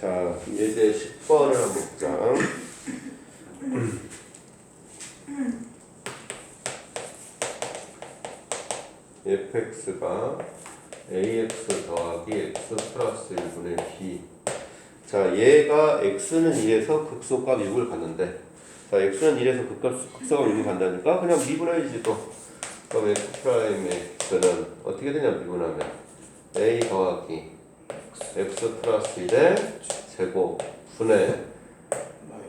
자, 예제 10번을 한번 보자. fx가 ax 더하기 x 플러스 1분의 b. 자, 얘가 x는 1에서 극소값 6을 갖는데, 자, x는 1에서 극값, 극소값 6을 간다니까 그냥 미분해야지 또. 그럼 f 프라임 x는 어떻게 되냐 미분하면 a 더하기 x 플러스 1의 제곱 분의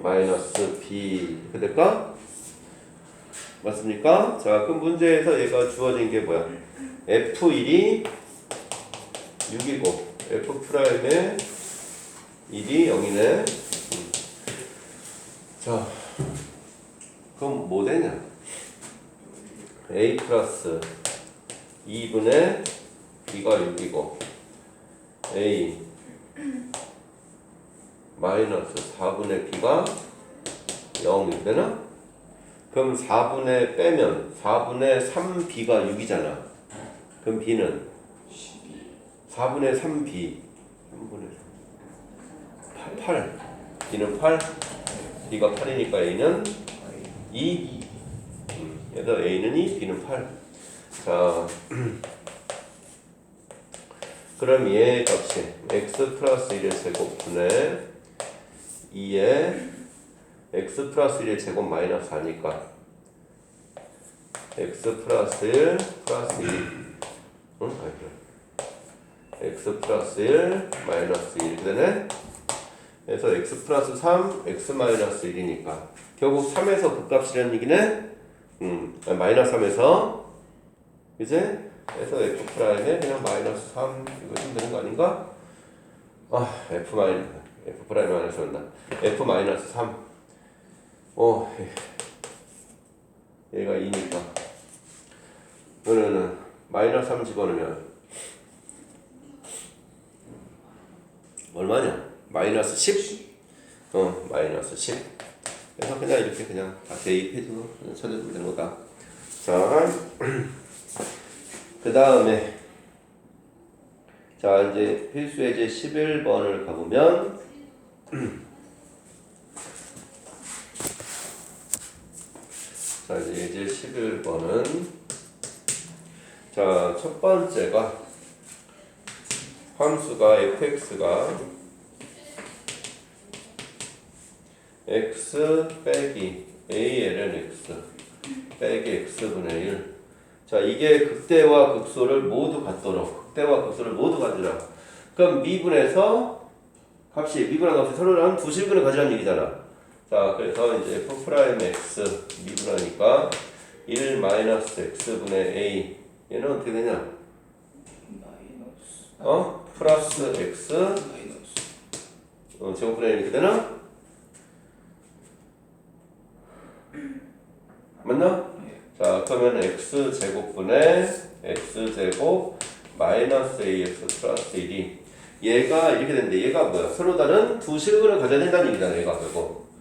마이너스 b 이렇게 될까? 맞습니까? 자, 그럼 문제에서 얘가 주어진 게 뭐야? f1이 6이고 f 프라임의 1이 0이네. 자, 그럼 뭐 되냐? a 플러스 2분의 b가 6이고 a 마이너스 4분의 b가 0이 되나? 그럼 4분의 빼면 4분의 3b가 6이잖아. 그럼 b는 4분의 3b 3분의 3 8, 8 b는 8 b가 8이니까 a는 2 음, 그래서 a는 2 b는 8 자, 그럼 얘 값이 x 플러스 1의 제곱분의 2의 x 플러스 1의 제곱 마이너스 4니까 x 플러스 1 플러스 2 응? 아니 x 플러스 1 마이너스 1 이렇게 되네. 그래서 x 플러스 3 x 마이너스 1이니까 결국 3에서 극값이라는 얘기네? 음, 아니, 마이너스 3에서. 이제 그래서 f 프라임에 그냥 마이너스 3 이거 좀 되는 거 아닌가? 아 f 마이너스 f 프라임 마이너스 온다 f 마이너스 3 어, 얘가 2니까 그러면은 마이너스 3 집어넣으면 얼마냐? 마이너스 10? 어, 마이너스 10 그래서 그냥 이렇게 그냥 다 대입해주고 쳐주면 되는 거다 자, 그 다음에 자 이제 필수 예제 11번을 가보면 자 이제 예제 11번은 자 첫 번째가 함수가 fx가 x 빼기 a ln x 빼기 x분의 1. 자 이게 극대와 극소를 모두 갖도록 극대와 극소를 모두 가지라. 그럼 미분에서 값이 미분한 값이 서로를 두 실근을 가지라는 얘기잖아. 자 그래서 이제 f 프라임 x 미분하니까 1 마이너스 x분의 a 얘는 어떻게 되냐? 어 플러스 x 어, 제곱분의 1 이렇게 되나? 맞나? 자, 그러면 x 제곱분의 x 제곱 마이너스 ax 플러스 1이 얘가 이렇게 되는데 얘가 뭐야? 서로 다른 두 실근을 가져야 된다는 얘기잖아, 얘가 결국.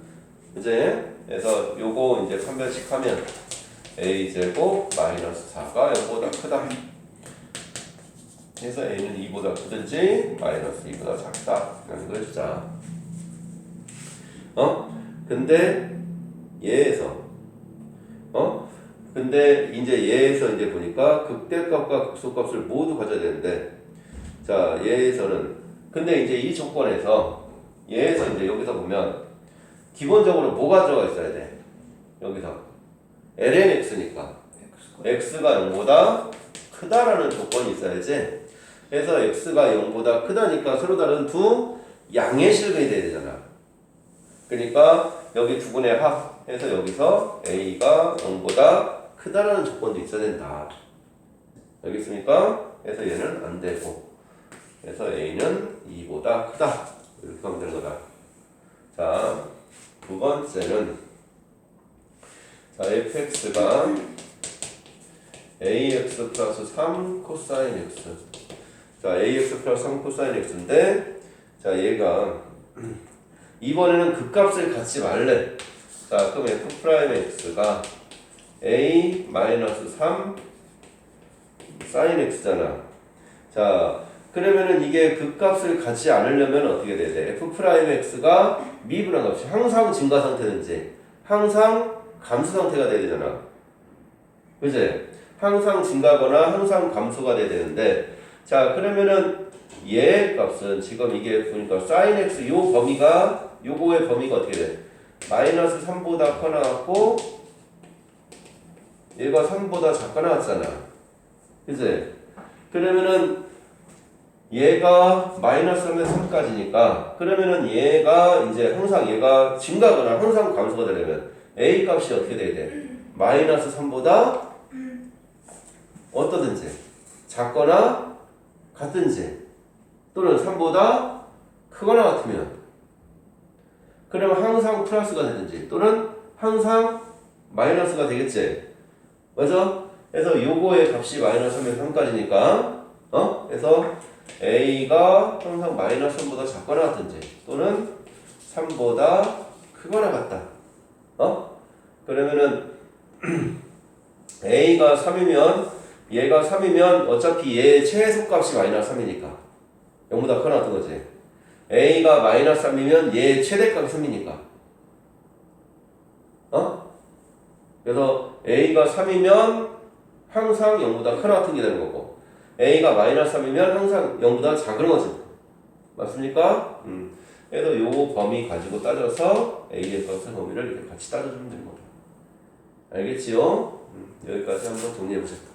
이제 그래서 요거 이제 판별식하면 a 제곱 마이너스 4가 0보다 크다. 그래서 a는 2보다 크든지 마이너스 2보다 작다. 라는 걸 주자. 어? 근데 얘에서 어? 근데 이제 얘에서 이제 보니까 극대값과 극소값을 모두 가져야 되는데 자 얘에서는. 근데 이제 이 조건에서 얘에서 이제 여기서 보면 기본적으로 뭐가 들어가 있어야 돼? 여기서. lnx니까. x가 0보다 크다라는 조건이 있어야지? 그래서 x가 0보다 크다니까 서로 다른 두 양의 실근이 돼야 되잖아. 그러니까 여기 두 분의 합. 해서 여기서 a가 0보다 크다라는 조건도 있어야 된다. 여기 있습니까? 그래서 얘는 안 되고 그래서 a는 2보다 크다. 이렇게 하면 되는 거다. 자, 두 번째는 자, fx가 ax 플러스 3 코사인 x 자, ax 플러스 3 코사인 x인데 자, 얘가 이번에는 극값을 갖지 말래. 자, 그럼 f 프라임 x가 a 마이너스 3 사인 x잖아. 자, 그러면은 이게 극값을 갖지 않으려면 어떻게 돼야 돼? f 프라임 x가 미분한 값이 항상 증가 상태든지 항상 감소 상태가 돼야 되잖아. 그지? 항상 증가거나 항상 감소가 돼야 되는데 자 그러면은 얘 값은 지금 이게 보니까 sin x 요 범위가 요거의 범위가 어떻게 돼? 마이너스 3보다 커 나왔고 얘가 3보다 작가 나왔잖아. 그지? 그러면은 얘가 마이너스 3에서 3까지니까 그러면은 얘가 이제 항상 얘가 증가하거나 항상 감소가 되려면 a 값이 어떻게 돼야 돼? 마이너스 3보다 어떠든지 작거나 같든지 또는 3보다 크거나 같으면 그러면 항상 플러스가 되든지 또는 항상 마이너스가 되겠지 맞아? 그래서 요거의 값이 마이너스 3에서 3까지니까 어? 그래서 a가 항상 마이너스 3보다 작거나 같든지 또는 3보다 크거나 같다 어? 그러면은 a가 3이면 얘가 3이면 어차피 얘의 최소값이 마이너스 3이니까 0보다 커 나왔던 거지 a가 마이너스 3이면 얘의 최대값이 3이니까 어? 그래서 a가 3이면 항상 0보다 커 나왔던 게 되는 거고 a가 마이너스 3이면 항상 0보다 작은 거지 맞습니까? 음. 그래서 요 범위 가지고 따져서 a의 값의 범위를 이렇게 같이 따져주면 되는 거다 알겠지요? 음. 여기까지 한번 정리해 보세요